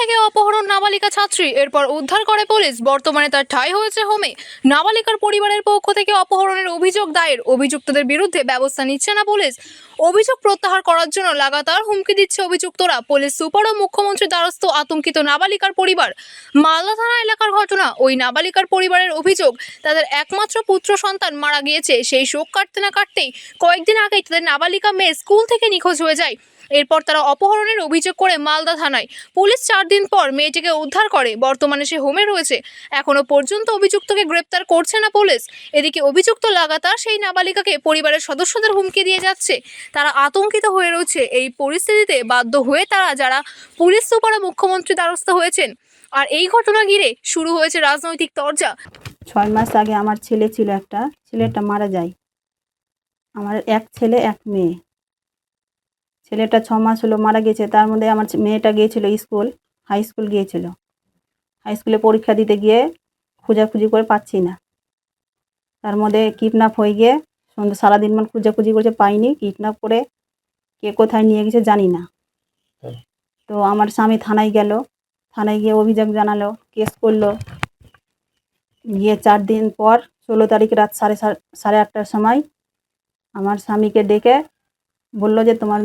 থেকে অপহরণ নাবালিকা ছাত্রী। এরপর উদ্ধার করে পুলিশ। বর্তমানে তার ঠাঁই হয়েছে হোমে। নাবালিকার পরিবারের পক্ষ থেকে অপহরণের অভিযোগ দায়ের। অভিযুক্তদের বিরুদ্ধে ব্যবস্থা নিচ্ছে না পুলিশ। অভিযোগ প্রত্যাহার করার জন্য লাগাতার হুমকি দিচ্ছে অভিযুক্তরা। পুলিশ সুপার ও মুখ্যমন্ত্রীর দ্বারস্থ আতঙ্কিত নাবালিকার পরিবার। মালদা থানা এলাকার ঘটনা। ওই নাবালিকার পরিবারের অভিযোগ, তাদের একমাত্র পুত্র সন্তান মারা গিয়েছে। সেই শোক কাটতে না কাটতেই কয়েকদিন আগেই তাদের নাবালিকা মেয়ে স্কুল থেকে নিখোঁজ হয়ে যায়। এরপর তারা অপহরণের অভিযোগ করে মালদা থানায়। পুলিশ চার দিন পর মেয়েটিকে উদ্ধার করে। বর্তমানে সে হোমে রয়েছে। এখনও পর্যন্ত অভিযুক্তকে গ্রেপ্তার করছে না পুলিশ। এদিকে অভিযুক্ত লাগাতার সেই নাবালিকাকে পরিবারের সদস্যদের হুমকি দিয়ে যাচ্ছে। তারা আতঙ্কিত হয়ে রয়েছে। এই পরিস্থিতিতে বাধ্য হয়ে তারা যারা পুলিশ সুপার মুখ্যমন্ত্রী দ্বারস্থ হয়েছেন। আর এই ঘটনা ঘিরে শুরু হয়েছে রাজনৈতিক তরজা। ছয় মাস আগে আমার ছেলে ছিল একটা। ছেলেটা মারা যায়। আমার এক ছেলে, এক মেয়ে। ছেলেটা ছ মাস হলো মারা গেছে তার মধ্যে আমার মেয়েটা গিয়েছিল স্কুল হাই স্কুল গিয়েছিল। হাই স্কুলে পরীক্ষা দিতে গিয়ে খোঁজাখুঁজি করে পাচ্ছি না। তার মধ্যে কিডন্যাপ হয়ে গিয়ে সন্ধ্যে সারাদিন মান খোঁজাখুঁজি করছে পাইনি কিডন্যাপ করে কে কোথায় নিয়ে গেছে জানি না। হ্যাঁ। তো আমার স্বামী থানায় গেল থানায় গিয়ে অভিযোগ জানালো কেস করল। গিয়ে চার দিন পর ষোলো তারিখ রাত সাড়ে সাড়ে আটটার সময় আমার স্বামীকে ডেকে বলল যে তোমার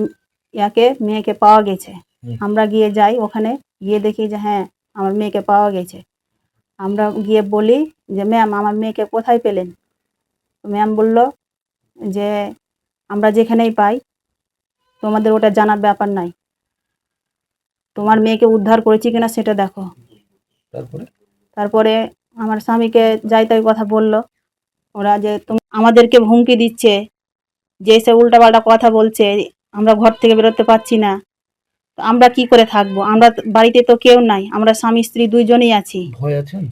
ইয়াকে মেয়েকে পাওয়া গেছে। আমরা গিয়ে যাই ওখানে গিয়ে দেখি যে হ্যাঁ আমার মেয়েকে পাওয়া গেছে। আমরা গিয়ে বলি যে ম্যাম আমার মেয়েকে কোথায় পেলেন? ম্যাম বলল যে আমরা যেখানেই পাই তোমাদের ওটা জানার ব্যাপার নাই। তোমার মেয়েকে উদ্ধার করেছি কিনা সেটা দেখো। তারপরে? তারপরে আমার স্বামীকে যাই তাই কথা বলল। ওরা যে তুমি আমাদেরকে হুমকি দিচ্ছে যে সে উল্টাপাল্টা কথা বলছে আমরা ঘর থেকে বেরোতে পারছি না। আমরা কি করে থাকব? আমরা বাড়িতে তো কেউ নাই, আমরা স্বামী, স্ত্রী দুইজনেই আছি। ভয় আছেন?